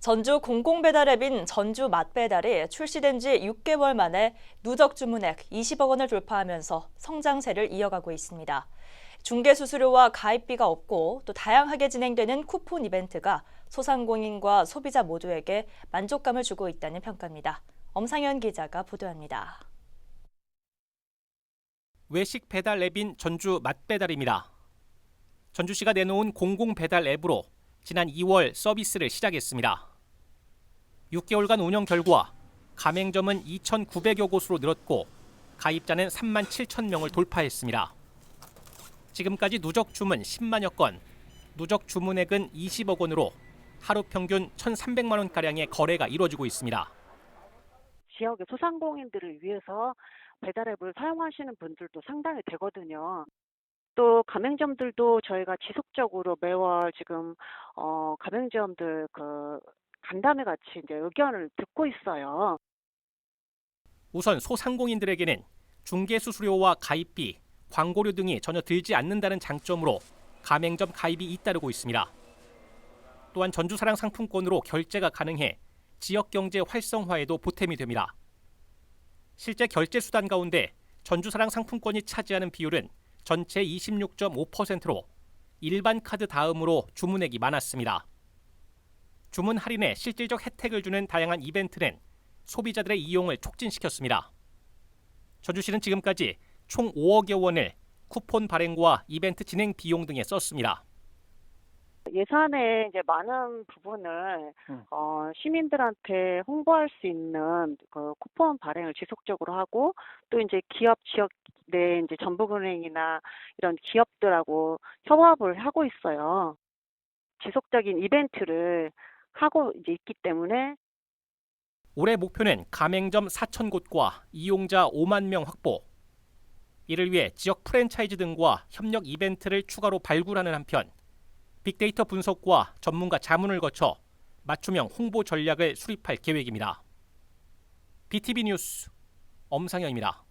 전주 공공배달 앱인 전주 맛배달이 출시된 지 6개월 만에 누적 주문액 20억 원을 돌파하면서 성장세를 이어가고 있습니다. 중개 수수료와 가입비가 없고 또 다양하게 진행되는 쿠폰 이벤트가 소상공인과 소비자 모두에게 만족감을 주고 있다는 평가입니다. 엄상현 기자가 보도합니다. 외식 배달 앱인 전주 맛배달입니다. 전주시가 내놓은 공공 배달 앱으로 지난 2월 서비스를 시작했습니다. 6개월간 운영 결과 가맹점은 2,900여 곳으로 늘었고 가입자는 3만 7천 명을 돌파했습니다. 지금까지 누적 주문 10만여 건, 누적 주문액은 20억 원으로 하루 평균 1,300만 원 가량의 거래가 이루어지고 있습니다. 지역의 소상공인들을 위해서 배달앱을 사용하시는 분들도 상당히 되거든요. 또 가맹점들도 저희가 지속적으로 매월 지금 어 가맹점들 그 간담회 같이 이제 의견을 듣고 있어요. 우선 소상공인들에게는 중개 수수료와 가입비, 광고료 등이 전혀 들지 않는다는 장점으로 가맹점 가입이 잇따르고 있습니다. 또한 전주사랑 상품권으로 결제가 가능해 지역 경제 활성화에도 보탬이 됩니다. 실제 결제 수단 가운데 전주사랑 상품권이 차지하는 비율은 전체 26.5%로 일반 카드 다음으로 주문액이 많았습니다. 주문 할인에 실질적 혜택을 주는 다양한 이벤트는 소비자들의 이용을 촉진시켰습니다. 전주시는 지금까지 총 5억여 원을 쿠폰 발행과 이벤트 진행 비용 등에 썼습니다. 예산의 이제 많은 부분을 음. 어, 시민들한테 홍보할 수 있는 그 쿠폰 발행을 지속적으로 하고 또 이제 기업 지역 내 이제 전북은행이나 이런 기업들하고 협업을 하고 있어요. 지속적인 이벤트를 하고 이제 있기 때문에 올해 목표는 가맹점 4천 곳과 이용자 5만 명 확보. 이를 위해 지역 프랜차이즈 등과 협력 이벤트를 추가로 발굴하는 한편 빅데이터 분석과 전문가 자문을 거쳐 맞춤형 홍보 전략을 수립할 계획입니다. BTV 뉴스 엄상현입니다.